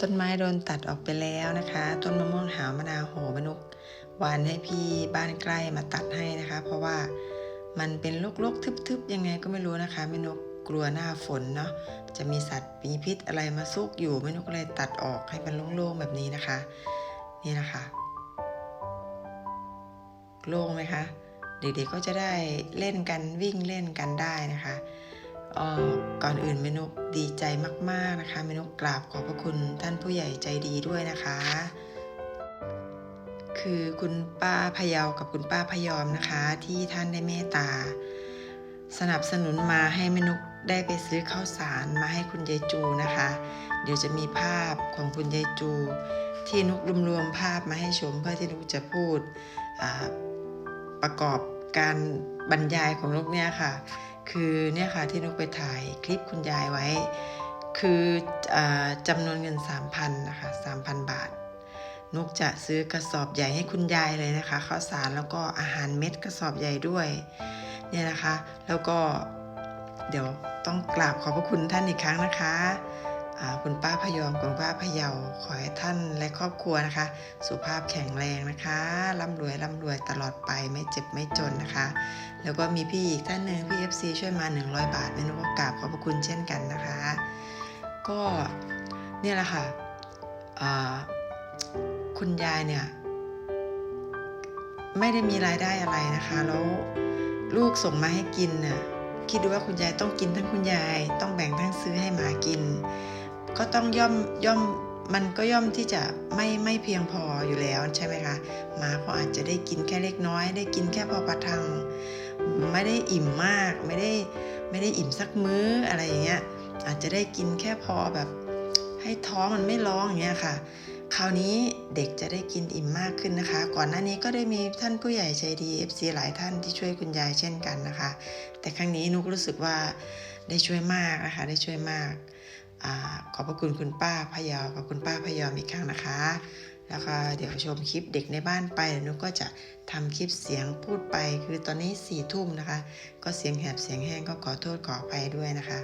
ต้นไม้โดนตัดออกไปแล้วนะคะ ต้นมะม่วงหาวมะนาวโหมนุกหวานให้พี่บ้านใกล้มาตัดให้นะคะ เพราะว่ามันเป็นลกๆทึบๆยังไงก็ไม่รู้นะคะแม่นกกลัวหน้าฝนเนาะจะมีสัตว์มีพิษอะไรมาซุกอยู่แม่นกก็เลยตัดออกให้มันโล่งๆแบบนี้นะคะ นี่นะคะโล่งไหมคะเด็กๆก็จะได้เล่นกันวิ่งเล่นกันได้นะคะ ก่อนอื่นเมนุกดีใจมาก ๆ นะคะเมนุกกราบขอบพระคุณท่านผู้ใหญ่ใจดีด้วยนะคะ คือคุณป้าพยาวกับคุณป้าพยอมนะคะ ที่ท่านได้เมตตา สนับสนุนมาให้เมนุกได้ไปซื้อข้าวสารมาให้คุณยายจูนะคะ เดี๋ยวจะมีภาพของคุณยายจู ที่นุกรวมๆภาพมาให้ชมเพื่อที่นุกจะพูดประกอบการบรรยายของนุกเนี่ยค่ะ คือเนี่ยค่ะที่นุกไปถ่ายคลิปคุณยายไว้ คืออจำนวนเงิน 3,000นะคะ3,000 บาทนุกจะซื้อกระสอบใหญ่ให้คุณยายเลยนะคะข้าวสารแล้วก็อาหารเม็ดกระสอบใหญ่ด้วยเนี่ยนะคะ แล้วก็เดี๋ยวต้องกราบขอบพระคุณท่านอีกครั้งนะคะ คุณป้าพยอมคุณป้าพเยาขอให้ท่านและครอบครัวนะคะ สุขภาพแข็งแรงนะคะร่ำรวยร่ำรวยตลอดไปไม่เจ็บไม่จนนะคะ แล้วก็มีพี่อีกท่านหนึ่งพี่ FC ช่วยมา 100 บาทเมนูก็กราบขอบพระคุณเช่นกันนะคะ ก็เนี่ยแหละค่ะอ่าคุณยายเนี่ย ไม่ได้มีรายได้อะไรนะคะ แล้วลูกส่งมาให้กินน่ะคิดดูว่าคุณยายต้องกินทั้งคุณยายต้อง ต้องย่อมย่อมมันก็ย่อมที่จะไม่ไม่เพียงพออยู่แล้วใช่ไหมคะหมาก็อาจจะได้กินแค่เล็กน้อย ได้กินแค่พอประทัง ไม่ได้อิ่มมากไม่ได้ไม่ได้อิ่มสักมื้ออะไรอย่างเงี้ยอาจจะได้กินแค่พอแบบ ให้ท้องมันไม่ร้องอย่างเงี้ยค่ะ คราวนี้เด็กจะได้กินอิ่มมากขึ้นนะคะ ก่อนหน้านี้ก็ได้มีท่านผู้ใหญ่ใจดี FC หลายท่านที่ช่วยคุณยายเช่นกันนะคะ แต่ครั้งนี้นุกรู้สึกว่าได้ช่วยมากนะคะ ได้ช่วยมาก ขอบพระคุณคุณป้าพะเยากับคุณป้าพยอมอีกครั้งนะคะ แล้วก็เดี๋ยวชมคลิปเด็กในบ้านไปเดี๋ยวนุกก็จะทำคลิปเสียงพูดไป คือตอนนี้สี่ทุ่มนะคะ ก็เสียงแหบเสียงแห้งก็ขอโทษขออภัยด้วยนะคะ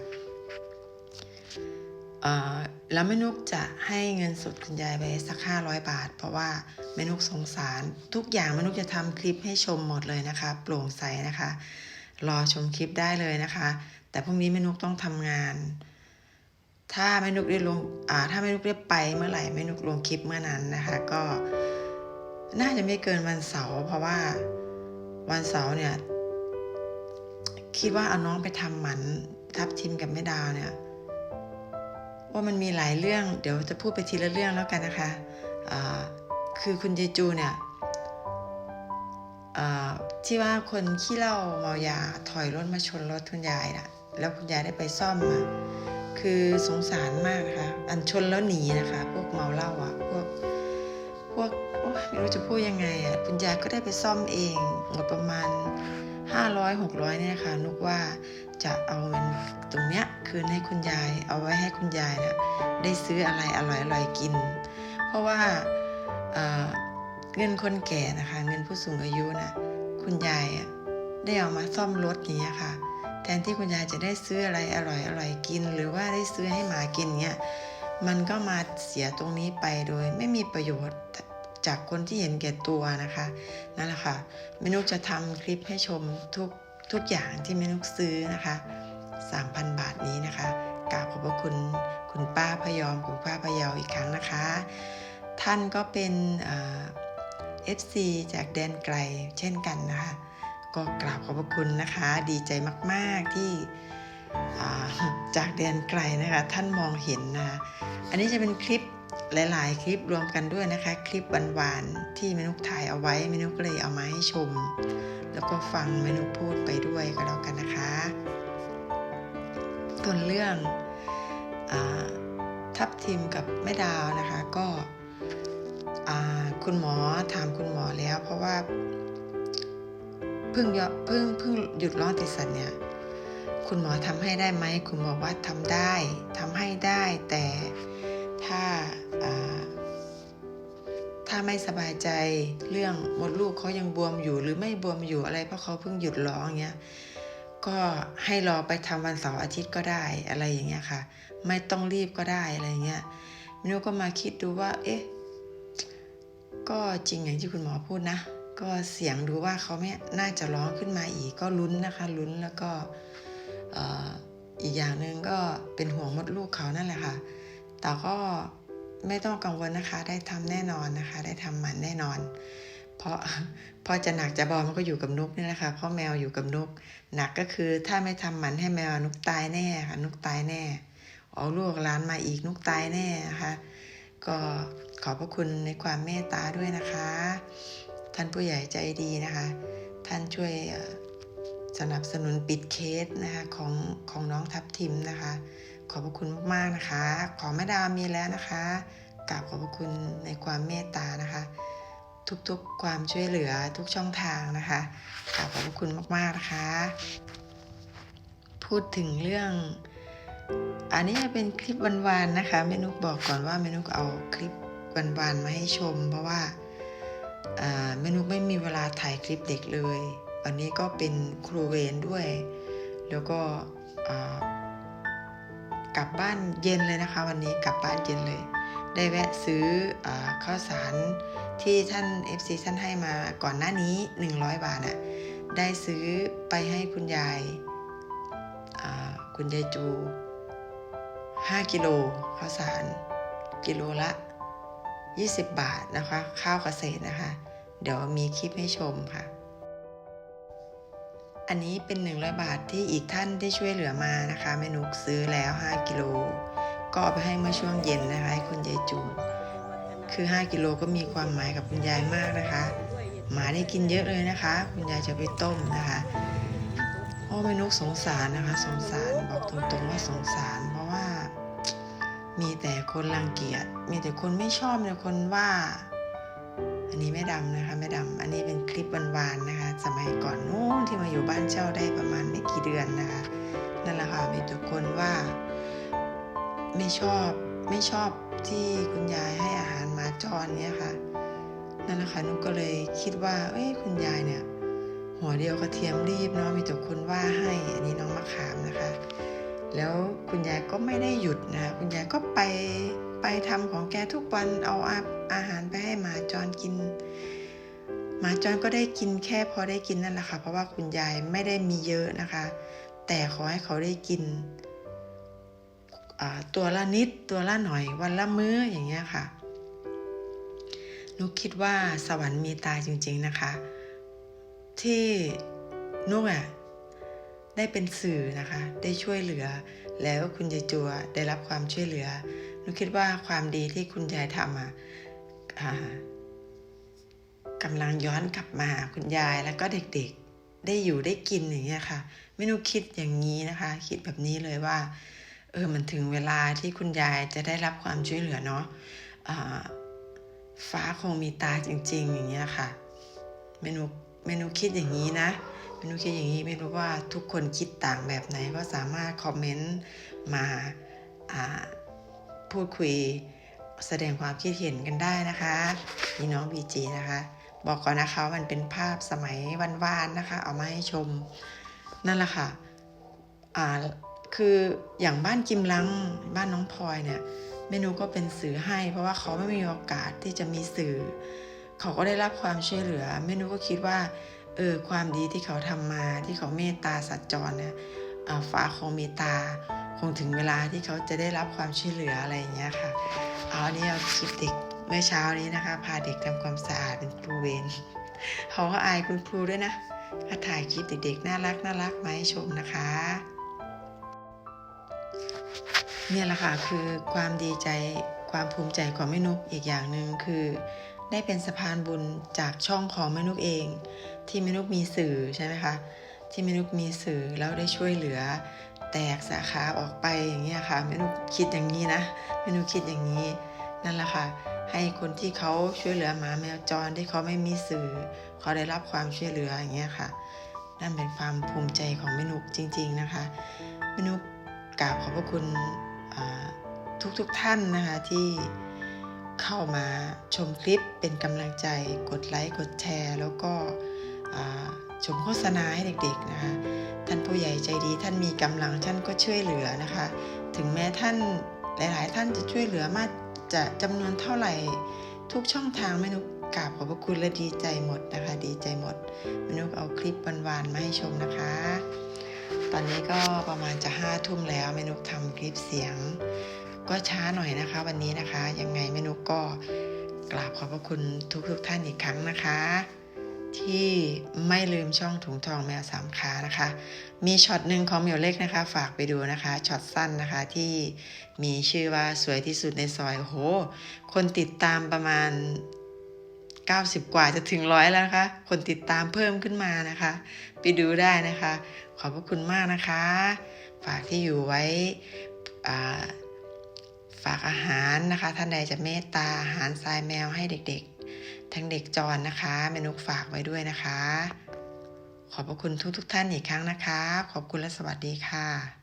แล้วแม่นุกจะให้เงินสดคุณยายไปสักห้าร้อยบาท เพราะว่าแม่นุกสงสารทุกอย่างแม่นุกจะทำคลิปให้ชมหมดเลยนะคะ โปร่งใสนะคะ รอชมคลิปได้เลยนะคะ แต่พรุ่งนี้แม่นุกต้องทำงาน ถ้าแม่นุกได้ลงอ่าถ้าแม่นุกได้ไปเมื่อไหร่แม่นุกลงคลิปเมื่อนั้นนะคะ ก็น่าจะไม่เกินวันเสาร์เพราะว่าวันเสาร์เนี่ยคิดว่าเอาน้องไปทำหมันทับทิมกับแม่ดาวเนี่ยว่ามันมีหลายเรื่อง เดี๋ยวจะพูดไปทีละเรื่องแล้วกันนะคะอ่าคือคุณเยจูเนี่ยที่ว่าคนขี้เหล้าเมายาถอยรถมาชนรถคุณยายนะแล้วคุณยายได้ไปซ่อมมา คือสงสารมากนะคะ อันชนแล้วหนีนะคะ พวกเมาเหล้าอะพวกพวกไม่รู้จะพูดยังไงอะคุณยายก็ได้ไปซ่อมเองหมดประมาณ 500 600เนี่ยค่ะนุกว่าจะเอาเงินตรงเนี้ยคืนให้คุณยาย เอาไว้ให้คุณยายนะได้ซื้ออะไรอร่อยๆกิน เพราะว่าเงินคนแก่นะคะ เงินผู้สูงอายุนะคุณยายอะได้เอามาซ่อมรถอย่างเงี้ยค่ะ แทนที่คุณยายจะได้ซื้ออะไรอร่อยอร่อยกิน หรือว่าได้ซื้อให้หมากินเงี้ยมันก็มาเสียตรงนี้ไปโดยไม่มีประโยชน์จากคนที่เห็นแก่ตัวนะคะนั่นแหละค่ะเมนุกจะทำคลิปให้ชมทุกทุกอย่างที่เมนุกซื้อนะคะ 3,000 บาทนี้นะคะกราบขอบพระคุณคุณป้าพยอมคุณป้าพยาวอีกครั้งนะคะ ท่านก็เป็นเอฟซีจากแดนไกลเช่นกันนะคะ ก็กราบขอบพระคุณนะคะ ดีใจมาก ๆที่จากแดนไกลนะคะ ท่านมองเห็นนะคะอันนี้จะเป็นคลิปหลาย ๆ คลิปรวมกันด้วยนะคะ คลิปหวานๆที่เมนุกถ่ายเอาไว้เมนุกเลยเอามาให้ชม แล้วก็ฟังเมนุกพูดไปด้วยก็แล้วกันนะคะส่วนเรื่องอทับทิมกับแม่ดาวนะคะก็คุณหมอถามคุณหมอแล้ว เพราะว่า เพิ่งเพิ่งเพิ่งหยุดร้องติดสัตว์เนี่ย คุณหมอทำให้ได้ไหมคุณหมอว่าทำได้ทำให้ได้แต่ถ้าถ้าไม่สบายใจเรื่องมดลูกเขายังบวมอยู่หรือไม่บวมอยู่อะไรเพราะเขาเพิ่งหยุดร้องเงี้ยก็ให้รอไปทำวันเสาร์อาทิตย์ก็ได้อะไรอย่างเงี้ยค่ะ ไม่ต้องรีบก็ได้อะไรเงี้ยมนูก็มาคิดดูว่า เอ๊ะ ก็จริงอย่างที่คุณหมอพูดนะ ก็เสียงดูว่าเขาไม่น่าจะร้องขึ้นมาอีกก็ลุ้นนะคะลุ้นแล้วก็อ,อีกอย่างหนึ่งก็เป็นห่วงมดลูกเขานั่นแหละค่ะ แต่ก็ไม่ต้องกังวลนะคะ ได้ทำแน่นอนนะคะ ได้ทำมันแน่นอน เพราะพราะจะหนักจะเบามันก็อยู่กับนกนี่แหละค่ะเพราะแมวอยู่กับนก หนักก็คือถ้าไม่ทำหมันให้แมวนุกตายแน่ค่ะนุกตายแน่เอาลูกหลานมาอีกนุกตายแน่นะคะ ก็ขอบพระคุณในความเมตตาด้วยนะคะ ท่านผู้ใหญ่ใจดีนะคะ ท่านช่วยสนับสนุนปิดเคสนะคะของของน้องทับทิมนะคะ ขอบพระคุณมากๆนะคะ ขอแม่ดาวมีแล้วนะคะกราบขอบพระคุณในความเมตตานะคะ ทุกๆความช่วยเหลือทุกช่องทางนะคะกราบขอบพระคุณมากๆนะคะ พูดถึงเรื่อง อันนี้เป็นคลิปวันๆนะคะเมนุกบอกก่อนว่าเมนุกเอาคลิปวันๆมาให้ชม เพราะว่า อ่าเมนุกไม่มีเวลาถ่ายคลิปเด็กเลยวันนี้ก็เป็นครูเวรด้วย แล้วก็กลับบ้านเย็นเลยนะคะ วันนี้กลับบ้านเย็นเลย ได้แวะซื้ออข้าวสารที่ท่าน FC ท่านให้มาก่อนหน้านี้ 100 บาทน่ะได้ซื้อไปให้คุณยายาคุณยายจู 5 กิโลข้าวสาร กิโลละ 20 บาทนะคะ ข้าวเกษตรนะคะ เดี๋ยวมีคลิปให้ชมค่ะ อันนี้เป็น 100 บาทที่อีกท่านได้ช่วยเหลือมานะคะแม่นุกซื้อแล้ว 5 กิโล ก็เอาไปให้เมื่อช่วงเย็นนะคะให้คุณยายจูคือ 5 กิโลก็มีความหมายกับคุณยายมากนะคะ หมาได้กินเยอะเลยนะคะ คุณยายจะไปต้มนะคะโอ้แม่นุกสงสารนะคะ สงสารบอกตรงๆว่าสงสารเพราะว่า มีแต่คนรังเกียจ มีแต่คนไม่ชอบมีแต่คนว่า อันนี้ไม่ดำนะคะไม่ดำอันนี้เป็นคลิปวานๆนะคะ สมัยก่อนนู้นที่มาอยู่บ้านเช่าได้ประมาณไม่กี่เดือนนะคะ นั่นแหละค่ะมีแต่คนว่า ไม่ชอบไม่ชอบที่คุณยายให้อาหารหมาจรเนี่ยค่ะ นั่นแหละค่ะนุกก็เลยคิดว่า เอ้ยคุณยายเนี่ย หัวเดียวกระเทียมรีบเนาะมีแต่คนว่าให้ อันนี้น้องมะขามนะคะ แล้วคุณยายก็ไม่ได้หยุดนะคะคุณยายก็ไปไปทำของแกทุกวันเอาอาอาหารไปให้หมาจรกิน หมาจรก็ได้กินแค่พอได้กินนั่นแหละค่ะ เพราะว่าคุณยายไม่ได้มีเยอะนะคะ แต่ขอให้เขาได้กินตัวละนิดตัวละหน่อยวันละมื้ออย่างเงี้ยค่ะนุกคิดว่าสวรรค์มีตาจริง ๆนะคะ ที่นุกอะ ได้เป็นสื่อนะคะ ได้ช่วยเหลือ แล้วคุณยายจัวได้รับความช่วยเหลือหนูคิดว่าความดีที่คุณยายทำอะกำลังย้อนกลับมาคุณยายแล้วก็เด็กๆ ได้อยู่ได้กินอย่างเงี้ยค่ะ ไม่นูคิดอย่างนี้นะคะ คิดแบบนี้เลยว่า เออมันถึงเวลาที่คุณยายจะได้รับความช่วยเหลือเนาะฟ้าคงมีตาจริง ๆ อย่างเงี้ยค่ะเมนูเมนูคิดอย่างนี้นะ เมนูคิดอย่างนี้ไม่รู้ว่าทุกคนคิดต่างแบบไหนก็สามารถคอมเมนต์มาพูดคุยแสดงความคิดเห็นกันได้นะคะนี่น้องบีจีนะคะ บอกก่อนนะคะมันเป็นภาพสมัยวันวานๆนะคะ เอามาให้ชมนั่นแหละค่ะอ่าคืออย่างบ้านกิมลังบ้านน้องพลอยเนี่ยเมนูก็เป็นสื่อให้ เพราะว่าเขาไม่มีโอกาสที่จะมีสื่อ เขาก็ได้รับความช่วยเหลือเมนูก็คิดว่า เออความดีที่เขาทำมาที่เขาเมตตาสัจจรเนี่ยฟ้าคงมีตา คงถึงเวลาที่เขาจะได้รับความช่วยเหลืออะไรอย่างเงี้ยค่ะเอาอันนี้เอาคลิปเด็กเมื่อเช้านี้นะคะ พาเด็กทำความสะอาดเป็นครูเวรเขาก็อายคุณครูด้วยนะก็ถ่ายคลิปเด็กๆน่ารักน่ารักมาให้ชมนะคะ เนี่ยแหละค่ะคือความดีใจความภูมิใจของแม่นุกอีกอย่างหนึ่งคือ ได้เป็นสะพานบุญจากช่องของแม่นุกเอง ที่แม่นุกมีสื่อใช่ไหมคะที่แม่นุกมีสื่อแล้วได้ช่วยเหลือ แตกสาขาออกไปอย่างเงี้ยค่ะแม่นุกคิดอย่างนี้นะแม่นุกคิดอย่างนี้นั่นแหละค่ะให้คนที่เขาช่วยเหลือหมาแมวจรที่เขาไม่มีสื่อเขาได้รับความช่วยเหลืออย่างเงี้ยค่ะ นั่นเป็นความภูมิใจของแม่นุกจริง ๆนะคะแม่นุกกราบขอบพระคุณทุกๆท่านนะคะที่ เข้ามาชมคลิปเป็นกำลังใจกดไลค์กดแชร์ แล้วก็ชมโฆษณาให้เด็กๆนะคะท่านผู้ใหญ่ใจดีท่านมีกำลังท่านก็ช่วยเหลือนะคะ ถึงแม้ท่านหลาย ๆ ท่านจะช่วยเหลือมากจะจำนวนเท่าไหร่ ทุกช่องทางแม่นุกกราบขอบพระคุณและดีใจหมดนะคะ ดีใจหมดแม่นุกเอาคลิปหวานๆมาให้ชมนะคะ ตอนนี้ก็ประมาณจะห้าทุ่มแล้วแม่นุกทำคลิปเสียง ก็ช้าหน่อยนะคะ วันนี้นะคะ ยังไงแม่นุกก็กราบขอบพระคุณทุกๆทท่านอีกครั้งนะคะ ที่ไม่ลืมช่องถุงทองแมวสามขานะคะ มีช็อตหนึ่งของเหมียวเล็กนะคะ ฝากไปดูนะคะช็อตสั้นนะคะที่มีชื่อว่าสวยที่สุดในซอยโอ้โห คนติดตามประมาณ 90 กว่าจะถึงร้อยแล้วนะคะ คนติดตามเพิ่มขึ้นมานะคะ ไปดูได้นะคะ ขอบพระคุณมากนะคะ ฝากที่อยู่ไว้อ่า ฝากอาหารนะคะ ท่านใดจะเมตตาอาหารทรายแมวให้เด็กๆ ทั้งเด็กจรนะคะเมนุกฝากไว้ด้วยนะคะ ขอบพระคุณทุกๆทท่านอีกครั้งนะคะ ขอบคุณและสวัสดีค่ะ